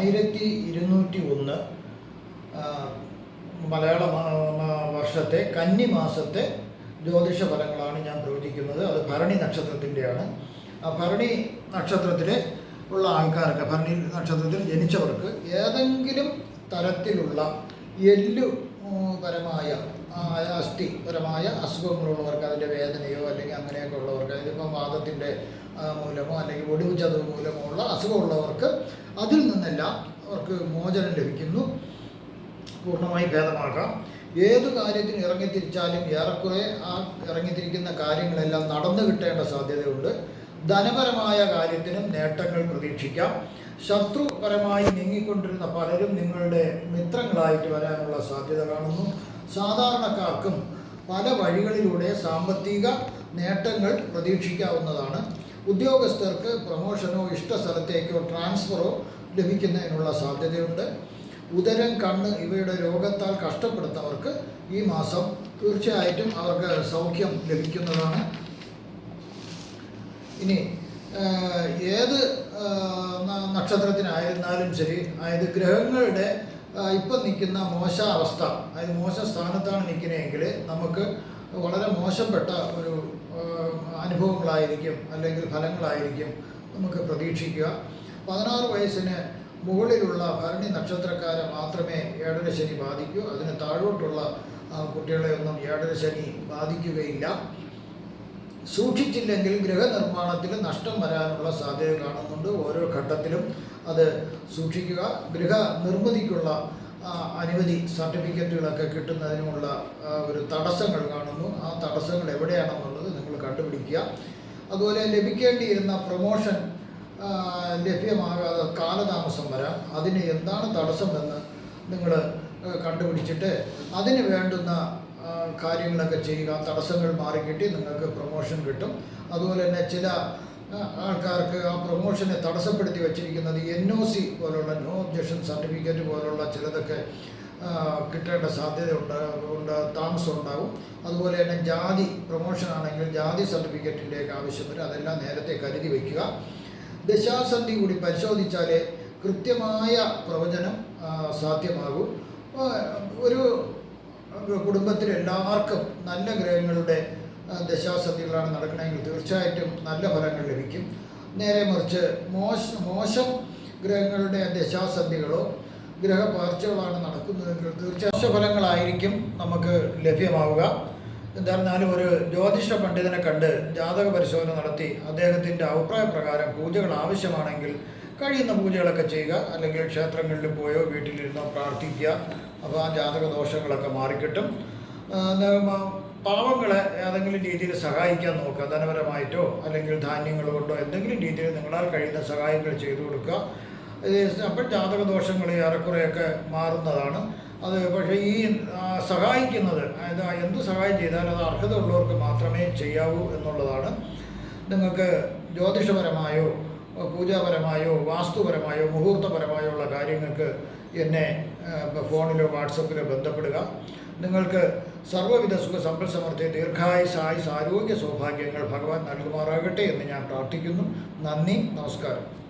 ആയിരത്തി ഇരുന്നൂറ്റി ഒന്ന് മലയാള വർഷത്തെ കന്നി മാസത്തെ ജ്യോതിഷ ഫലങ്ങളാണ് ഞാൻ പ്രവചിക്കുന്നത്. അത് ഭരണി നക്ഷത്രത്തിന്റെയാണ്. ആ ഭരണി നക്ഷത്രത്തിലെ ഉള്ള ആൾക്കാർക്ക് ഭരണി നക്ഷത്രത്തിൽ ജനിച്ചവർക്ക് ഏതെങ്കിലും തരത്തിലുള്ള എല്ലു പരമായ അസ്ഥിപരമായ അസുഖങ്ങളുള്ളവർക്ക് അതിന്റെ വേദനയോ അല്ലെങ്കിൽ അങ്ങനെയൊക്കെ ഉള്ളവർക്ക് അതിപ്പോൾ വാദത്തിന്റെ മൂലമോ അല്ലെങ്കിൽ ഒടിവ് ചതവ് മൂലമോ ഉള്ള അസുഖമുള്ളവർക്ക് അതിൽ നിന്നെല്ലാം അവർക്ക് മോചനം ലഭിക്കുന്നു. പൂർണമായി ഭേദമാക്കാം. ഏത് കാര്യത്തിന് ഇറങ്ങിത്തിരിച്ചാലും ഏറെക്കുറെ ആ ഇറങ്ങിത്തിരിക്കുന്ന കാര്യങ്ങളെല്ലാം നടന്നു കിട്ടേണ്ട സാധ്യതയുണ്ട്. ധനപരമായ കാര്യത്തിനും നേട്ടങ്ങൾ പ്രതീക്ഷിക്കാം. ശത്രുപരമായി നീങ്ങിക്കൊണ്ടിരുന്ന പലരും നിങ്ങളുടെ മിത്രങ്ങളായിട്ട് വരാനുള്ള സാധ്യത കാണുന്നു. സാധാരണക്കാർക്കും പല വഴികളിലൂടെ സാമ്പത്തിക നേട്ടങ്ങൾ പ്രതീക്ഷിക്കാവുന്നതാണ്. ഉദ്യോഗസ്ഥർക്ക് പ്രമോഷനോ ഇഷ്ട സ്ഥലത്തേക്കോ ട്രാൻസ്ഫറോ ലഭിക്കുന്നതിനുള്ള സാധ്യതയുണ്ട്. ഉദരം കണ്ണ് ഇവയുടെ രോഗത്താൽ കഷ്ടപ്പെടുന്നവർക്ക് ഈ മാസം തീർച്ചയായിട്ടും അവർക്ക് സൗഖ്യം ലഭിക്കുന്നതാണ്. ഇനി ഏത് നക്ഷത്രത്തിനായിരുന്നാലും ശരി അതായത് ഗ്രഹങ്ങളുടെ ഇപ്പം നിൽക്കുന്ന മോശാവസ്ഥ അതായത് മോശ സ്ഥാനത്താണ് നിൽക്കുന്നതെങ്കിൽ നമുക്ക് വളരെ മോശപ്പെട്ട ഒരു അനുഭവങ്ങളായിരിക്കും അല്ലെങ്കിൽ ഫലങ്ങളായിരിക്കും നമുക്ക് പ്രതീക്ഷിക്കുക. പതിനാറ് വയസ്സിന് മുകളിലുള്ള ഭരണി നക്ഷത്രക്കാരെ മാത്രമേ ഏഴര ശനി ബാധിക്കൂ. അതിന് താഴോട്ടുള്ള കുട്ടികളെ ഒന്നും ഏഴര ശനി ബാധിക്കുകയില്ല. സൂക്ഷിച്ചില്ലെങ്കിൽ ഗൃഹനിർമ്മാണത്തിൽ നഷ്ടം വരാനുള്ള സാധ്യത കാണുന്നുണ്ട്. ഓരോ ഘട്ടത്തിലും അത് സൂക്ഷിക്കുക. ഗൃഹ നിർമ്മിതിക്കുള്ള അനുമതി സർട്ടിഫിക്കറ്റുകളൊക്കെ കിട്ടുന്നതിനുമുള്ള ഒരു തടസ്സങ്ങൾ കാണുന്നു. തടസ്സങ്ങൾ എവിടെയാണെന്നുള്ളത് നിങ്ങൾ കണ്ടുപിടിക്കുക. അതുപോലെ ലഭിക്കേണ്ടിയിരുന്ന പ്രൊമോഷൻ ലഭ്യമാകാതെ കാലതാമസം വരാം. അതിന് എന്താണ് തടസ്സമെന്ന് നിങ്ങൾ കണ്ടുപിടിച്ചിട്ട് അതിന് വേണ്ടുന്ന കാര്യങ്ങളൊക്കെ ചെയ്യുക. തടസ്സങ്ങൾ മാറിക്കിട്ടി നിങ്ങൾക്ക് പ്രൊമോഷൻ കിട്ടും. അതുപോലെ തന്നെ ചില ആൾക്കാർക്ക് ആ പ്രൊമോഷനെ തടസ്സപ്പെടുത്തി വെച്ചിരിക്കുന്നത് എൻ ഒ സി പോലുള്ള നോ ഒബ്ജക്ഷൻ സർട്ടിഫിക്കറ്റ് പോലുള്ള ചിലതൊക്കെ കിട്ടേണ്ട സാധ്യത ഉണ്ട് താമസം ഉണ്ടാകും അതുപോലെ തന്നെ ജാതി പ്രൊമോഷൻ ആണെങ്കിൽ ജാതി സർട്ടിഫിക്കറ്റിന്റെയൊക്കെ ആവശ്യം വരും. അതെല്ലാം നേരത്തെ കരുതി വയ്ക്കുക ദശാസന്ധി കൂടി പരിശോധിച്ചാലേ കൃത്യമായ പ്രവചനം സാധ്യമാകും. ഒരു കുടുംബത്തിലെല്ലാവർക്കും നല്ല ഗ്രഹങ്ങളുടെ ദശാസന്ധികളാണ് നടക്കണമെങ്കിൽ തീർച്ചയായിട്ടും നല്ല ഫലങ്ങൾ ലഭിക്കും. നേരെ മറിച്ച് മോശ മോശം ഗ്രഹങ്ങളുടെ ദശാസന്ധികളോ ഗ്രഹപാർച്ചകളാണ് നടക്കുന്നതെങ്കിൽ തീർച്ചയായും ഫലങ്ങളായിരിക്കും നമുക്ക് ലഭ്യമാവുക. എന്തായിരുന്നാലും ഒരു ജ്യോതിഷ പണ്ഡിതനെ കണ്ട് ജാതക പരിശോധന നടത്തി അദ്ദേഹത്തിന്റെ അഭിപ്രായ പ്രകാരം പൂജകൾ ആവശ്യമാണെങ്കിൽ കഴിയുന്ന പൂജകളൊക്കെ ചെയ്യുക. അല്ലെങ്കിൽ ക്ഷേത്രങ്ങളിൽ പോയോ വീട്ടിലിരുന്നോ പ്രാർത്ഥിക്കുക. അപ്പോൾ ആ ജാതക ദോഷങ്ങളൊക്കെ മാറിക്കിട്ടും. പാവങ്ങളെ ഏതെങ്കിലും രീതിയിൽ സഹായിക്കാൻ നോക്കുക. ധനപരമായിട്ടോ അല്ലെങ്കിൽ ധാന്യങ്ങൾ കൊണ്ടോ എന്തെങ്കിലും രീതിയിൽ നിങ്ങളാൽ കഴിയുന്ന സഹായങ്ങൾ ചെയ്തു കൊടുക്കുക. അപ്പോൾ ജാതക ദോഷങ്ങൾ ഏറെക്കുറെയൊക്കെ മാറുന്നതാണ്. അത് പക്ഷേ ഈ സഹായിക്കുന്നത് അതായത് എന്ത് സഹായം ചെയ്താലും അത് അർഹത ഉള്ളവർക്ക് മാത്രമേ ചെയ്യാവൂ എന്നുള്ളതാണ്. നിങ്ങൾക്ക് ജ്യോതിഷപരമായോ പൂജാപരമായോ വാസ്തുപരമായോ മുഹൂർത്തപരമായോ ഉള്ള കാര്യങ്ങൾക്ക് എന്നെ ഫോണിലോ വാട്സപ്പിലോ ബന്ധപ്പെടുക. നിങ്ങൾക്ക് സർവവിധ സുഖ സമ്പൽ സമൃദ്ധി ദീർഘായുസ് ആയുസ് ആരോഗ്യ സൗഭാഗ്യങ്ങൾ ഭഗവാൻ നൽകുമാറാകട്ടെ എന്ന് ഞാൻ പ്രാർത്ഥിക്കുന്നു. നന്ദി നമസ്കാരം.